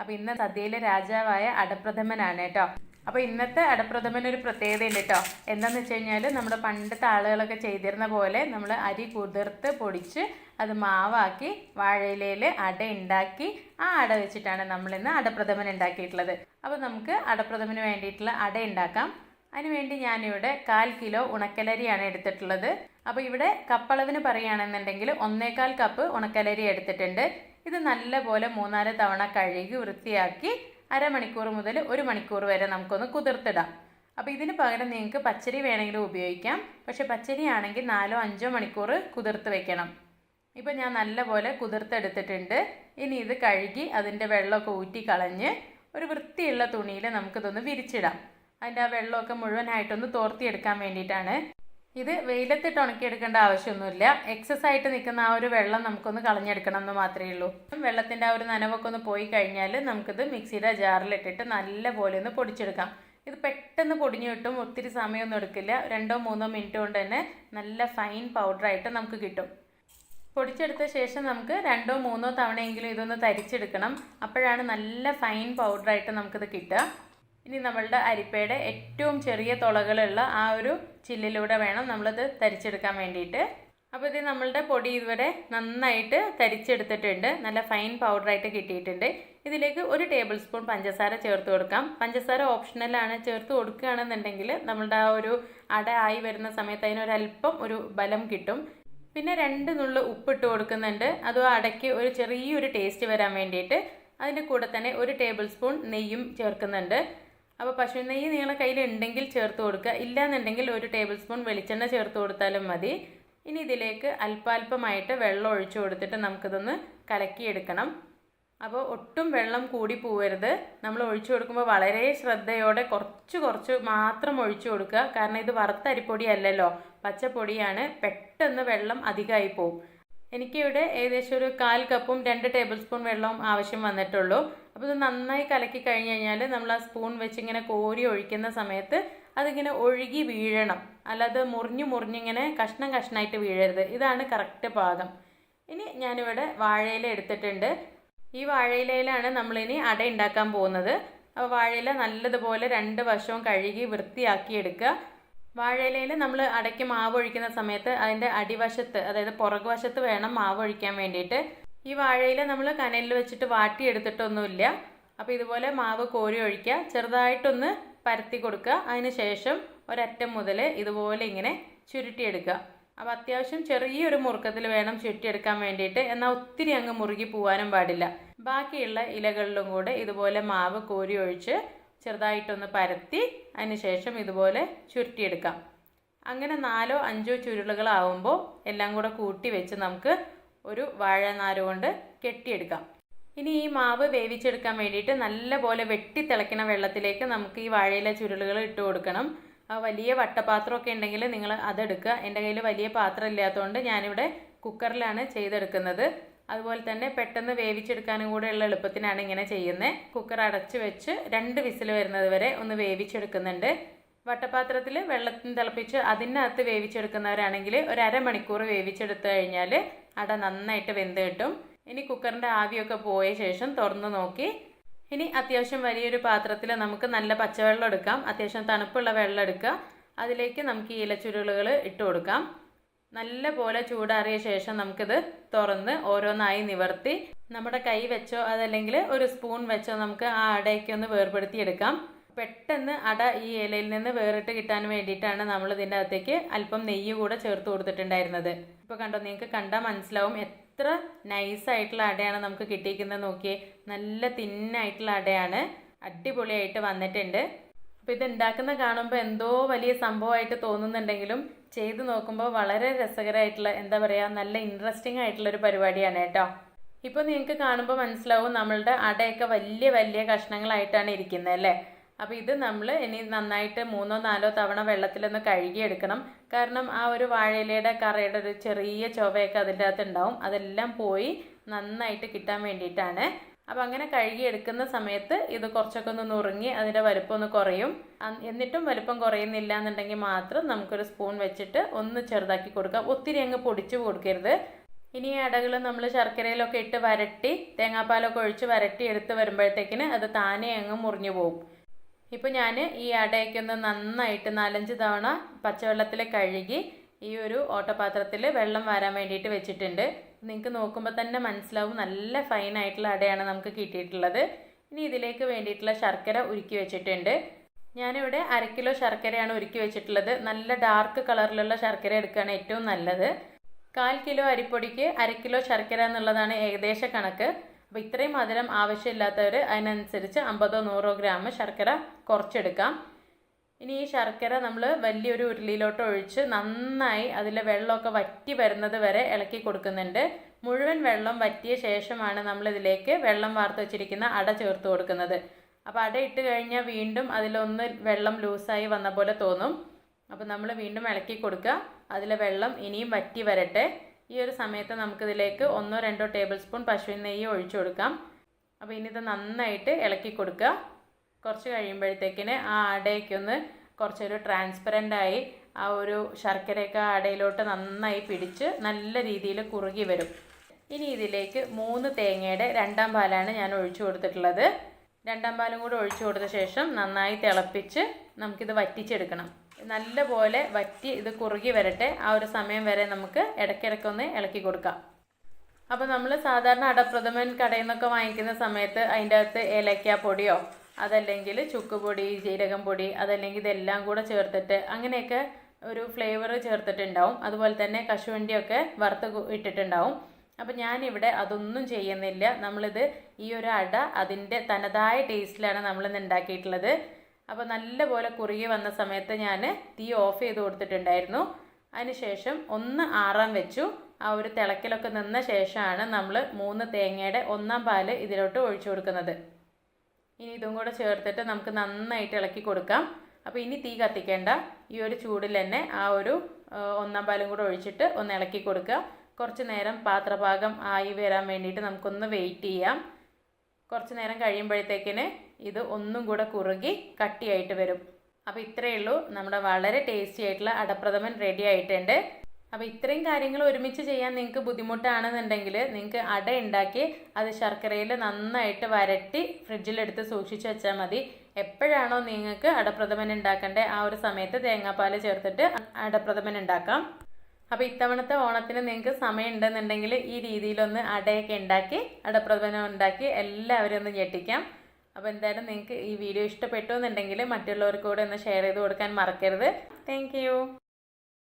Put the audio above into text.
അപ്പോൾ ഇന്ന് സദ്യയിലെ രാജാവായ അടപ്രഥമനാണ് കേട്ടോ. അപ്പോൾ ഇന്നത്തെ അടപ്രഥമന് ഒരു പ്രത്യേകത ഉണ്ട് കേട്ടോ. എന്താണെന്ന് വെച്ച് കഴിഞ്ഞാൽ നമ്മുടെ പണ്ടത്തെ ആളുകളൊക്കെ ചെയ്തിരുന്ന പോലെ നമ്മൾ അരി കുതിർത്ത് പൊടിച്ച് അത് മാവാക്കി വാഴയിലയിൽ അട ഉണ്ടാക്കി ആ അട വെച്ചിട്ടാണ് നമ്മൾ ഇന്ന് അടപ്രഥമൻ ഉണ്ടാക്കിയിട്ടുള്ളത് അപ്പോൾ നമുക്ക് അടപ്രഥമന് വേണ്ടിയിട്ടുള്ള അട ഉണ്ടാക്കാം അതിനുവേണ്ടി ഞാനിവിടെ കാൽ കിലോ ഉണക്കലരിയാണ് എടുത്തിട്ടുള്ളത്. അപ്പോൾ ഇവിടെ കപ്പളവിന് പറയുകയാണെന്നുണ്ടെങ്കിൽ ഒന്നേകാൽ കപ്പ് ഉണക്കലരി എടുത്തിട്ടുണ്ട്. ഇത് നല്ലപോലെ മൂന്നാൽ തവണ കഴുകി വൃത്തിയാക്കി അരമണിക്കൂർ മുതൽ ഒരു മണിക്കൂർ വരെ നമുക്കൊന്ന് കുതിർത്തിടാം. അപ്പോൾ ഇതിന് പകരം നിങ്ങൾക്ക് പച്ചരി വേണമെങ്കിലും ഉപയോഗിക്കാം. പക്ഷേ പച്ചരിയാണെങ്കിൽ നാലോ അഞ്ചോ മണിക്കൂർ കുതിർത്ത് വെക്കണം. ഇപ്പോൾ ഞാൻ നല്ലപോലെ കുതിർത്തെടുത്തിട്ടുണ്ട്. ഇനി ഇത് കഴുകി അതിന്റെ വെള്ളമൊക്കെ ഊറ്റി കളഞ്ഞ് ഒരു വൃത്തിയുള്ള തുണിയിൽ നമുക്കിതൊന്ന് വിരിച്ചിടാം. അതിന്റെ ആ വെള്ളമൊക്കെ മുഴുവനായിട്ടൊന്ന് തോർത്തിയെടുക്കാൻ വേണ്ടിയിട്ടാണ് ഇത് വെയിലത്തിട്ട് ഉണക്കിയെടുക്കേണ്ട ആവശ്യമൊന്നുമില്ല. എക്സസ് ആയിട്ട് നിൽക്കുന്ന ആ ഒരു വെള്ളം നമുക്കൊന്ന് കളഞ്ഞെടുക്കണം എന്ന് മാത്രമേ ഉള്ളൂ. വെള്ളത്തിന്റെ ആ ഒരു നനവൊക്കെ ഒന്ന് പോയി കഴിഞ്ഞാൽ നമുക്കിത് മിക്സിയുടെ ജാറിലിട്ടിട്ട് നല്ല പോലെ ഒന്ന് പൊടിച്ചെടുക്കാം. ഇത് പെട്ടെന്ന് പൊടിഞ്ഞു കിട്ടും ഒത്തിരി സമയമൊന്നും എടുക്കില്ല. രണ്ടോ മൂന്നോ മിനിറ്റ് കൊണ്ട് തന്നെ നല്ല ഫൈൻ പൗഡറായിട്ട് നമുക്ക് കിട്ടും. പൊടിച്ചെടുത്ത ശേഷം നമുക്ക് രണ്ടോ മൂന്നോ തവണയെങ്കിലും ഇതൊന്ന് തരിച്ചെടുക്കണം. അപ്പോഴാണ് നല്ല ഫൈൻ പൗഡറായിട്ട് നമുക്കിത് കിട്ടുക. ഇനി നമ്മളുടെ അരിപ്പയുടെ ഏറ്റവും ചെറിയ തുളകളുള്ള ആ ഒരു ചില്ലിലൂടെ വേണം നമ്മളിത് തരിച്ചെടുക്കാൻ വേണ്ടിയിട്ട്. അപ്പോൾ ഇത് നമ്മളുടെ പൊടി ഇതുവരെ നന്നായിട്ട് തരിച്ചെടുത്തിട്ടുണ്ട്. നല്ല ഫൈൻ പൗഡറായിട്ട് കിട്ടിയിട്ടുണ്ട്. ഇതിലേക്ക് ഒരു ടേബിൾ സ്പൂൺ പഞ്ചസാര ചേർത്ത് കൊടുക്കാം. പഞ്ചസാര ഓപ്ഷണലാണ് ചേർത്ത് കൊടുക്കുകയാണെന്നുണ്ടെങ്കിൽ നമ്മളുടെ ആ ഒരു അട ആയി വരുന്ന സമയത്ത് അതിനൊരല്പം ഒരു ബലം കിട്ടും. പിന്നെ രണ്ട് നുള്ളു ഉപ്പിട്ട് കൊടുക്കുന്നുണ്ട്. അതും അടയ്ക്ക് ഒരു ചെറിയൊരു ടേസ്റ്റ് വരാൻ വേണ്ടിയിട്ട് അതിന്റെ കൂടെ തന്നെ ഒരു ടേബിൾ സ്പൂൺ നെയ്യും ചേർക്കുന്നുണ്ട്. അപ്പോൾ പശു നെയ്യ് നിങ്ങളുടെ കയ്യിൽ ഉണ്ടെങ്കിൽ ചേർത്ത് കൊടുക്കുക. ഇല്ലാന്നുണ്ടെങ്കിൽ ഒരു ടേബിൾ സ്പൂൺ വെളിച്ചെണ്ണ ചേർത്ത് കൊടുത്താലും മതി. ഇനി ഇതിലേക്ക് അല്പാൽപമായിട്ട് വെള്ളം ഒഴിച്ചു കൊടുത്തിട്ട് നമുക്കിതൊന്ന് കലക്കിയെടുക്കണം. അപ്പോൾ ഒട്ടും വെള്ളം കൂടി പോവരുത്. നമ്മൾ ഒഴിച്ചു കൊടുക്കുമ്പോൾ വളരെ ശ്രദ്ധയോടെ കുറച്ച് കുറച്ച് മാത്രം ഒഴിച്ചു കൊടുക്കുക. കാരണം ഇത് വറുത്ത പച്ചപ്പൊടിയാണ്. പെട്ടെന്ന് വെള്ളം അധികമായി പോവും. എനിക്കിവിടെ ഏകദേശം ഒരു കാൽ കപ്പും രണ്ട് ടേബിൾ സ്പൂൺ വെള്ളവും ആവശ്യം വന്നിട്ടുള്ളൂ. അപ്പോൾ ഇത് നന്നായി കലക്കി കഴിഞ്ഞ് കഴിഞ്ഞാൽ നമ്മൾ ആ സ്പൂൺ വെച്ച് ഇങ്ങനെ കോരി ഒഴിക്കുന്ന സമയത്ത് അതിങ്ങനെ ഒഴുകി വീഴണം. അല്ലാതെ മുറിഞ്ഞു മുറിഞ്ഞിങ്ങനെ കഷ്ണം കഷ്ണമായിട്ട് വീഴരുത്. ഇതാണ് കറക്റ്റ് പാകം. ഇനി ഞാനിവിടെ വാഴയില എടുത്തിട്ടുണ്ട്. ഈ വാഴയിലയിലാണ് നമ്മളിനി അട ഉണ്ടാക്കാൻ പോകുന്നത്. അപ്പോൾ വാഴയില നല്ലതുപോലെ രണ്ട് വശവും കഴുകി വൃത്തിയാക്കി എടുക്കുക വാഴയിലയിൽ നമ്മൾ അടയ്ക്ക് മാവ് ഒഴിക്കുന്ന സമയത്ത് അതിന്റെ അടിവശത്ത് അതായത് പുറകു വശത്ത് വേണം മാവ് ഒഴിക്കാൻ വേണ്ടിയിട്ട്. ഈ വാഴയില നമ്മൾ കനലിൽ വെച്ചിട്ട് വാട്ടി വാട്ടിയെടുത്തിട്ടൊന്നുമില്ല. അപ്പോൾ ഇതുപോലെ മാവ് കോരി ഒഴിക്കുക. ചെറുതായിട്ടൊന്ന് പരത്തി കൊടുക്കുക. അതിന് ശേഷം ഒരറ്റം മുതൽ ഇതുപോലെ ഇങ്ങനെ ചുരുട്ടിയെടുക്കുക. അപ്പോൾ അത്യാവശ്യം ചെറിയൊരു മുറുക്കത്തിൽ വേണം ചുരുട്ടിയെടുക്കാൻ വേണ്ടിയിട്ട്. എന്നാൽ ഒത്തിരി അങ്ങ് മുറുകി പോകാനും പാടില്ല. ബാക്കിയുള്ള ഇലകളിലും കൂടെ ഇതുപോലെ മാവ് കോരി ഒഴിച്ച് ചെറുതായിട്ടൊന്ന് പരത്തി അതിനുശേഷം ഇതുപോലെ ചുരുട്ടിയെടുക്കാം. അങ്ങനെ നാലോ അഞ്ചോ ചുരുളുകളാവുമ്പോൾ എല്ലാം കൂടെ കൂട്ടി വെച്ച് നമുക്ക് ഒരു വാഴനാര് കൊണ്ട് കെട്ടിയെടുക്കാം. ഇനി ഈ മാവ് വേവിച്ചെടുക്കാൻ വേണ്ടിയിട്ട് നല്ലപോലെ വെട്ടി തിളയ്ക്കണ വെള്ളത്തിലേക്ക് നമുക്ക് ഈ വാഴയിലെ ചുരുളുകൾ ഇട്ട് കൊടുക്കണം. ആ വലിയ വട്ടപാത്രമൊക്കെ ഉണ്ടെങ്കിൽ നിങ്ങൾ അതെടുക്കുക എന്റെ കയ്യിൽ വലിയ പാത്രം ഇല്ലാത്തതുകൊണ്ട് ഞാനിവിടെ കുക്കറിലാണ് ചെയ്തെടുക്കുന്നത്. അതുപോലെ തന്നെ പെട്ടെന്ന് വേവിച്ചെടുക്കാനും കൂടെ ഉള്ള എളുപ്പത്തിനാണ് ഇങ്ങനെ ചെയ്യുന്നത്. കുക്കർ അടച്ച് വെച്ച് രണ്ട് വിസിൽ വരുന്നത് വരെ ഒന്ന് വേവിച്ചെടുക്കുന്നുണ്ട്. വട്ടപാത്രത്തിൽ വെള്ളത്തിന് തിളപ്പിച്ച് അതിനകത്ത് വേവിച്ചെടുക്കുന്നവരാണെങ്കിൽ ഒരു അരമണിക്കൂർ വേവിച്ചെടുത്തു കഴിഞ്ഞാൽ അട നന്നായിട്ട് വെന്ത് കിട്ടും. ഇനി കുക്കറിന്റെ ആവിയൊക്കെ പോയ ശേഷം തുറന്നു നോക്കി. ഇനി അത്യാവശ്യം വലിയൊരു പാത്രത്തിൽ നമുക്ക് നല്ല പച്ചവെള്ളം എടുക്കാം. അത്യാവശ്യം തണുപ്പുള്ള വെള്ളം എടുക്കുക. അതിലേക്ക് നമുക്ക് ഈ ഇലച്ചുരുളുകൾ ഇട്ട് കൊടുക്കാം. നല്ല പോലെ ചൂടാറിയ ശേഷം നമുക്കിത് തുറന്ന് ഓരോന്നായി നിവർത്തി. നമ്മുടെ കൈ വെച്ചോ അതല്ലെങ്കിൽ ഒരു സ്പൂൺ വെച്ചോ നമുക്ക് ആ അടയൊക്കെ ഒന്ന് വേർപെടുത്തി എടുക്കാം പെട്ടെന്ന് അട ഈ ഇലയിൽ നിന്ന് വേറിട്ട് കിട്ടാൻ വേണ്ടിയിട്ടാണ് നമ്മൾ ഇതിന്റെ അകത്തേക്ക് അല്പം നെയ്യ് കൂടെ ചേർത്ത് കൊടുത്തിട്ടുണ്ടായിരുന്നത്. ഇപ്പോൾ കണ്ടോ നിങ്ങൾക്ക് കണ്ടാൽ മനസ്സിലാവും എത്ര നൈസായിട്ടുള്ള അടയാണ് നമുക്ക് കിട്ടിയിരിക്കുന്നത് നോക്കിയേ. നല്ല തിന്നായിട്ടുള്ള അടയാണ്. അടിപൊളിയായിട്ട് വന്നിട്ടുണ്ട്. അപ്പോൾ ഇത് ഉണ്ടാക്കുന്ന കാണുമ്പോൾ എന്തോ വലിയ സംഭവമായിട്ട് തോന്നുന്നുണ്ടെങ്കിലും ചെയ്ത് നോക്കുമ്പോൾ വളരെ രസകരമായിട്ടുള്ള എന്താ പറയുക നല്ല ഇൻട്രസ്റ്റിംഗ് ആയിട്ടുള്ള ഒരു പരിപാടിയാണ് കേട്ടോ. ഇപ്പോൾ നിങ്ങൾക്ക് കാണുമ്പോൾ മനസ്സിലാവും നമ്മളുടെ അടയൊക്കെ വലിയ വലിയ കഷ്ണങ്ങളായിട്ടാണ് ഇരിക്കുന്നത് അല്ലേ? അപ്പോൾ ഇത് നമ്മൾ ഇനി നന്നായിട്ട് മൂന്നോ നാലോ തവണ വെള്ളത്തിലൊന്ന് കഴുകിയെടുക്കണം. കാരണം ആ ഒരു വാഴയിലയുടെ കറയുടെ ഒരു ചെറിയ ചൊവയൊക്കെ അതിന്റെ അകത്ത് ഉണ്ടാവും. അതെല്ലാം പോയി നന്നായിട്ട് കിട്ടാൻ വേണ്ടിയിട്ടാണ് അപ്പോൾ അങ്ങനെ കഴുകി എടുക്കുന്ന സമയത്ത് ഇത് കുറച്ചൊക്കെ ഒന്ന് നുറുങ്ങി അതിന്റെ വലുപ്പം ഒന്ന് കുറയും. എന്നിട്ടും വലുപ്പം കുറയുന്നില്ല എന്നുണ്ടെങ്കിൽ മാത്രം നമുക്കൊരു സ്പൂൺ വെച്ചിട്ട് ഒന്ന് ചെറുതാക്കി കൊടുക്കാം ഒത്തിരി അങ്ങ് പൊടിച്ചു കൊടുക്കരുത്. ഇനി അടകൾ നമ്മൾ ശർക്കരയിലൊക്കെ ഇട്ട് വരട്ടി തേങ്ങാപ്പാലൊക്കെ ഒഴിച്ച് വരട്ടി എടുത്ത് വരുമ്പോഴത്തേക്കിന് അത് താനേ അങ്ങ് മുറിഞ്ഞു പോകും ഇപ്പോൾ ഞാൻ ഈ അടയൊക്കെ ഒന്ന് നന്നായിട്ട് നാലഞ്ച് തവണ പച്ചവെള്ളത്തിൽ കഴുകി ഈ ഒരു ഓട്ടപാത്രത്തിൽ വെള്ളം വരാൻ വേണ്ടിയിട്ട് വെച്ചിട്ടുണ്ട്. നിങ്ങൾക്ക് നോക്കുമ്പോൾ തന്നെ മനസ്സിലാവും. നല്ല ഫൈൻ ആയിട്ടുള്ള അടയാണ് നമുക്ക് കിട്ടിയിട്ടുള്ളത്. ഇനി ഇതിലേക്ക് വേണ്ടിയിട്ടുള്ള ശർക്കര ഉരുക്കി വെച്ചിട്ടുണ്ട്. ഞാനിവിടെ അര കിലോ ശർക്കരയാണ് ഉരുക്കി വെച്ചിട്ടുള്ളത്. നല്ല ഡാർക്ക് കളറിലുള്ള ശർക്കര എടുക്കുകയാണ് ഏറ്റവും നല്ലത്. കാൽ കിലോ അരിപ്പൊടിക്ക് അര കിലോ ശർക്കര എന്നുള്ളതാണ് ഏകദേശ കണക്ക്. അപ്പോൾ ഇത്രയും മധുരം ആവശ്യമില്ലാത്തവർ അതിനനുസരിച്ച് അമ്പതോ നൂറോ ഗ്രാം ശർക്കര കുറച്ചെടുക്കാം. ഇനി ഈ ശർക്കര നമ്മൾ വലിയൊരു ഉരുളിയിലോട്ട് ഒഴിച്ച് നന്നായി അതിലെ വെള്ളമൊക്കെ വറ്റി വരുന്നത് വരെ ഇളക്കി കൊടുക്കുന്നുണ്ട്. മുഴുവൻ വെള്ളം വറ്റിയ ശേഷമാണ് നമ്മൾ ഇതിലേക്ക് വെള്ളം വാർത്ത് വെച്ചിരിക്കുന്ന അട ചേർത്ത് കൊടുക്കുന്നത്. അപ്പോൾ അട ഇട്ട് കഴിഞ്ഞാൽ വീണ്ടും അതിലൊന്ന് വെള്ളം ലൂസായി വന്ന പോലെ തോന്നും. അപ്പോൾ നമ്മൾ വീണ്ടും ഇളക്കി കൊടുക്കുക. അതിലെ വെള്ളം ഇനിയും വറ്റി വരട്ടെ. ഈ ഒരു സമയത്ത് നമുക്കിതിലേക്ക് ഒന്നോ രണ്ടോ ടേബിൾ സ്പൂൺ പശുവിൻ നെയ്യ് ഒഴിച്ചു കൊടുക്കാം. അപ്പോൾ ഇനി ഇത് നന്നായിട്ട് ഇളക്കി കൊടുക്കുക. കുറച്ച് കഴിയുമ്പോഴത്തേക്കിന് ആ അടയ്ക്കൊന്ന് കുറച്ചൊരു ട്രാൻസ്പെറന്റ് ആയി ആ ഒരു ശർക്കരയൊക്കെ അടയിലോട്ട് നന്നായി പിടിച്ച് നല്ല രീതിയിൽ കുറുകി വരും. ഇനി ഇതിലേക്ക് മൂന്ന് തേങ്ങയുടെ രണ്ടാം പാലാണ് ഞാൻ ഒഴിച്ചു കൊടുത്തിട്ടുള്ളത്. രണ്ടാം പാലും കൂടെ ഒഴിച്ചു കൊടുത്ത ശേഷം നന്നായി തിളപ്പിച്ച് നമുക്കിത് വറ്റിച്ചെടുക്കണം. നല്ലപോലെ വറ്റി ഇത് കുറുകി വരട്ടെ. ആ ഒരു സമയം വരെ നമുക്ക് ഇടയ്ക്കിടയ്ക്കൊന്ന് ഇളക്കി കൊടുക്കാം. അപ്പോൾ നമ്മൾ സാധാരണ അടപ്രഥമൻ കടയിൽ നിന്നൊക്കെ വാങ്ങിക്കുന്ന സമയത്ത് അതിന്റെ അകത്ത് ഏലക്ക പൊടിയോ അതല്ലെങ്കിൽ ചുക്കുപൊടി ജീരകം പൊടി അതല്ലെങ്കിൽ ഇതെല്ലാം കൂടെ ചേർത്തിട്ട് അങ്ങനെയൊക്കെ ഒരു ഫ്ലേവർ ചേർത്തിട്ടുണ്ടാവും. അതുപോലെ തന്നെ കശുവണ്ടിയൊക്കെ വറുത്ത് ഇട്ടിട്ടുണ്ടാവും. അപ്പം ഞാനിവിടെ അതൊന്നും ചെയ്യുന്നില്ല. നമ്മളിത് ഈ ഒരു അട അതിന്റെ തനതായ ടേസ്റ്റിലാണ് നമ്മളിന്ന് ഉണ്ടാക്കിയിട്ടുള്ളത്. അപ്പോൾ നല്ലപോലെ കുറുകി വന്ന സമയത്ത് ഞാൻ തീ ഓഫ് ചെയ്ത് കൊടുത്തിട്ടുണ്ടായിരുന്നു. അതിനുശേഷം ഒന്ന് ആറാം വെച്ചു. ആ ഒരു തിളക്കിലൊക്കെ നിന്ന ശേഷമാണ് നമ്മൾ മൂന്ന് തേങ്ങയുടെ ഒന്നാം പാൽ ഇതിലോട്ട് ഒഴിച്ചു കൊടുക്കുന്നത്. ഇനി ഇതും കൂടെ ചേർത്തിട്ട് നമുക്ക് നന്നായിട്ട് ഇളക്കി കൊടുക്കാം. അപ്പോൾ ഇനി തീ കത്തിക്കേണ്ട ഈ ഒരു ചൂടിൽ തന്നെ ആ ഒരു ഒന്നാം പാലും കൂടെ ഒഴിച്ചിട്ട് ഒന്ന് ഇളക്കി കൊടുക്കുക. കുറച്ച് നേരം പാത്രഭാഗം ആയി വരാൻ വേണ്ടിയിട്ട് നമുക്കൊന്ന് വെയിറ്റ് ചെയ്യാം. കുറച്ച് നേരം കഴിയുമ്പോഴത്തേക്കിന് ഇത് ഒന്നും കൂടെ കുറുകി കട്ടിയായിട്ട് വരും. അപ്പോൾ ഇത്രയേ ഉള്ളൂ. നമ്മുടെ വളരെ ടേസ്റ്റി ആയിട്ടുള്ള അടപ്രഥമൻ റെഡി ആയിട്ടുണ്ട്. അപ്പോൾ ഇത്രയും കാര്യങ്ങൾ ഒരുമിച്ച് ചെയ്യാൻ നിങ്ങൾക്ക് ബുദ്ധിമുട്ടാണെന്നുണ്ടെങ്കിൽ നിങ്ങൾക്ക് അട ഉണ്ടാക്കി അത് ശർക്കരയിൽ നന്നായിട്ട് വരട്ടി ഫ്രിഡ്ജിലെടുത്ത് സൂക്ഷിച്ച് വെച്ചാൽ മതി. എപ്പോഴാണോ നിങ്ങൾക്ക് അടപ്രഥമൻ ഉണ്ടാക്കേണ്ടത് ആ ഒരു സമയത്ത് തേങ്ങാപ്പാൽ ചേർത്തിട്ട് അടപ്രഥമൻ ഉണ്ടാക്കാം. അപ്പോൾ ഇത്തവണത്തെ ഓണത്തിന് നിങ്ങൾക്ക് സമയം ഉണ്ടെന്നുണ്ടെങ്കിൽ ഈ രീതിയിലൊന്ന് അടയൊക്കെ ഉണ്ടാക്കി അടപ്രഥമനം ഉണ്ടാക്കി എല്ലാവരും ഒന്ന് ഞെട്ടിക്കാം. അപ്പോൾ എന്തായാലും നിങ്ങൾക്ക് ഈ വീഡിയോ ഇഷ്ടപ്പെട്ടു എന്നുണ്ടെങ്കിൽ മറ്റുള്ളവർക്ക് കൂടെ ഒന്ന് ഷെയർ ചെയ്ത് കൊടുക്കാൻ മറക്കരുത്. താങ്ക്